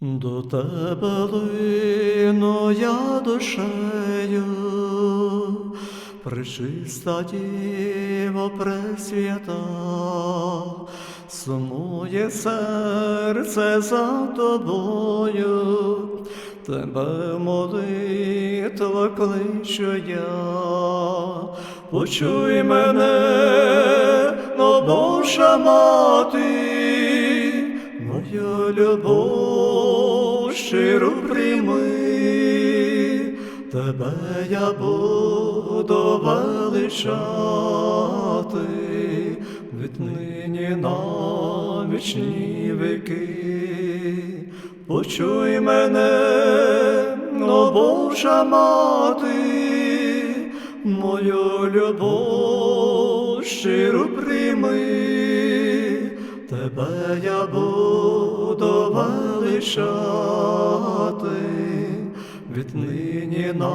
До тебе лину я душею, пречиста діво пресвята, сумує серце за тобою, тебе молитва кличу я, почуй мене, но Божа мати, Моя любов щиру прийми, тебе я буду величати, віднині на вічні віки. Почуй мене, но Божа мати, мою любов щиру прийми. Тебе я буду величати, віднині на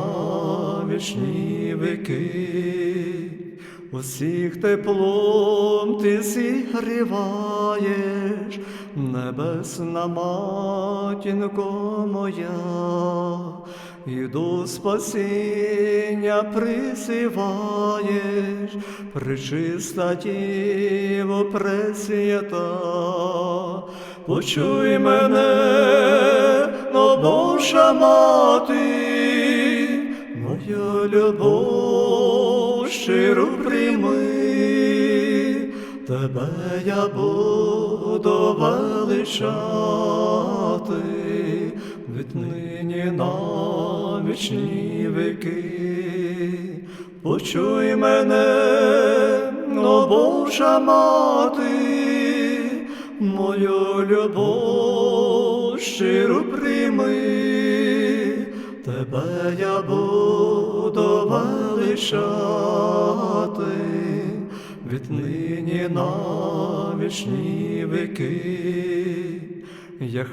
вічні віки. Усіх теплом ти зігріваєш, небесна матінко моя, і до спасіння присіваєш, причиста діво пресвята, почуй мене, но Божа мати, моя любов щиру прийми, тебе я буду величати, віднині на вічні віки. Почуй мене, но Божа мати, мою любов щиру прийми, тебе я буду величати, віднині на вічні віки.